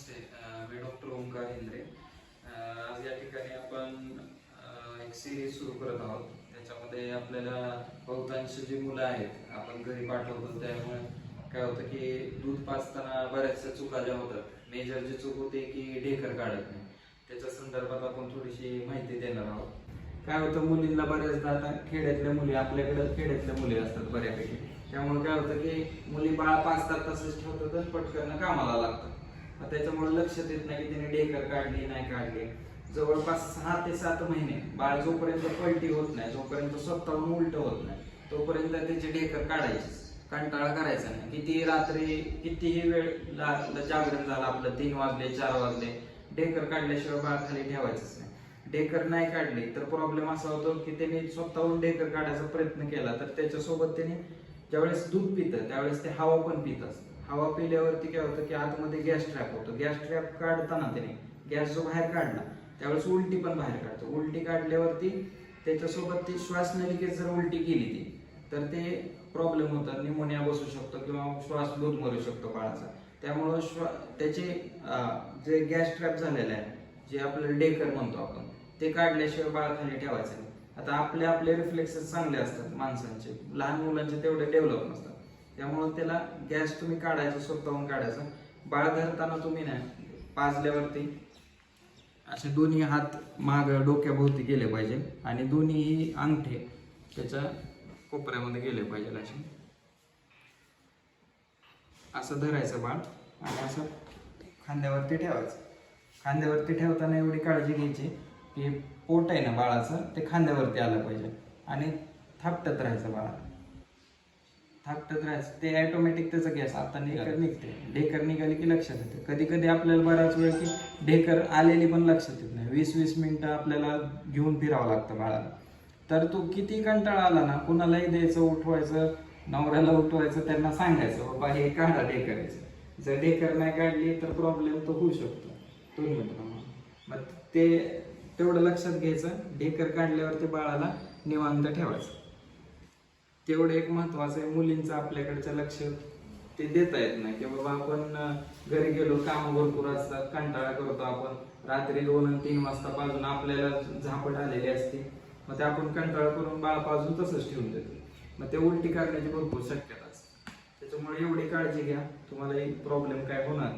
नमस्ते मी doctor Omkar इंद्रे आज या ठिकाणी आपण एक सिरीज सुरू करत आहोत. त्याच्यामध्ये आपल्याला बहुतांश जी मुलं आहेत आपण घरी पाठवतो. त्यामुळे काय होतं की दूध पाचताना बऱ्याचशा चुका ज्या होतात मेजर जी चूक होते की ढेकर काढत नाही. त्याच्या संदर्भात आपण थोडीशी माहिती देणार आहोत. काय होतं मुलींना बऱ्याचदा आता खेड्यातल्या मुली आपल्याकडे खेड्यातल्या मुली असतात बऱ्यापैकी. त्यामुळे काय होतं की मुली बाळ पाचतात तसंच ठेवतात पटकन कामाला लागतात. त्याच्यामुळे लक्षात येत नाही की त्याने डेकर काढली नाही काढली. जवळपास सहा ते सात महिने बाळ जोपर्यंत पलटी होत नाही जोपर्यंत स्वतःहून उलट होत नाही तोपर्यंत त्याचे डेकर काढायचे. कंटाळा करायचा नाही. किती रात्री कितीही वेळ जागरण झालं आपलं तीन वाजले चार वाजले डेकर काढल्याशिवाय बाळ खाली ठेवायचंच नाही. डेकर नाही काढली तर प्रॉब्लेम असा होतो की त्याने स्वतःहून डेकर काढायचा प्रयत्न केला तर त्याच्यासोबत त्याने ज्यावेळेस दूध पितं त्यावेळेस ते हवा पण पित असतं. हवा पिल्यावरती काय होतं की आतमध्ये गॅस ट्रॅप होतो. गॅस ट्रॅप काढताना त्याने गॅस जो बाहेर काढला त्यावेळेस उलटी पण बाहेर काढतो. उलटी काढल्यावरती त्याच्यासोबत ती श्वास नलिकेत जर उलटी केली ती तर ते प्रॉब्लेम होतात. निमोनिया बसू शकतो किंवा श्वास दूध मरू शकतो बाळाचा. त्यामुळं श्वा त्याचे जे गॅस ट्रॅप झालेलं आहे जे आपलं डेकर म्हणतो आपण ते काढल्याशिवाय बाळाखाली ठेवायचं नाही. आता आपले आपले रिफ्लेक्सेस चांगले असतात माणसांचे. लहान मुलांचे तेवढे डेव्हलप नसतात. त्यामुळं त्याला गॅस तुम्ही काढायचा स्वतःहून काढायचा. बाळ धरताना तुम्ही ना पाजल्यावरती असे दोन्ही हात माग डोक्याभोवती गेले पाहिजे आणि दोन्ही अंगठे त्याच्या कोपऱ्यामध्ये गेले पाहिजे असे. असं धरायचं बाळ आणि असं खांद्यावरती ठेवायचं. खांद्यावरती ठेवताना एवढी काळजी घ्यायची की पोट आहे ना बाळाचं ते खांद्यावरती आलं पाहिजे आणि थापटत राहायचं बाळा थापटत राहायचं ते ऑटोमॅटिक त्याचा गॅस आता ढेकर निघते ढेकर निघाली की लक्षात येते. कधी कधी आपल्याला बराच वेळ की ढेकर आलेली पण लक्षात येत नाही. वीस वीस मिनिटं आपल्याला घेऊन फिरावं लागतं बाळाला. तर तो किती कंटाळा आला ना कुणालाही द्यायचं उठवायचं नवऱ्याला उठवायचं त्यांना सांगायचं बाबा हे काढा ढेकरायचं जर ढेकर नाही काढली तर प्रॉब्लेम तो होऊ शकतो. दोन मिनिटं मग ते तेवढं लक्षात घ्यायचं. ढेकर काढल्यावरती बाळाला निवांत ठेवायचं. तेवढं एक महत्वाचं आहे मुलींचं आपल्याकडचं लक्ष. ते देता येत नाही की बाबा आपण घरी गेलो काम भरपूर असतात कंटाळा करतो आपण. रात्री दोन आणि तीन वाजता पाजून आपल्याला झापड आलेली असते. मग ते आपण कंटाळा करून बाळ पाजून तसंच ठेवून देतो. मग ते उलटी करण्याची भरपूर शक्यता असते. त्याच्यामुळे एवढी काळजी घ्या तुम्हाला प्रॉब्लेम काय होणार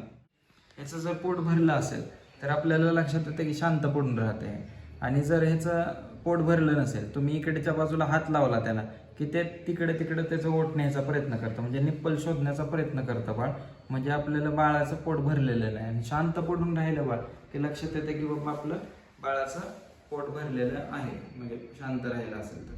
याचं जर पोट भरलं असेल तर आपल्याला लक्षात येतं की शांत पडून राहते. आणि जर ह्याचं पोट भरलं नसेल तुम्ही इकडच्या बाजूला हात लावला त्याला की ते तिकडे तिकडे त्याचं ओढण्याचा प्रयत्न करतं. म्हणजे निप्पल शोधण्याचा प्रयत्न करतं बाळ. म्हणजे आपल्याला बाळाचं पोट भरलेलं नाही. आणि शांत पडून राहिलं बाळ की लक्षात येतं की बाबा आपलं बाळाचं पोट भरलेलं आहे. म्हणजे शांत राहिलं असेल तर.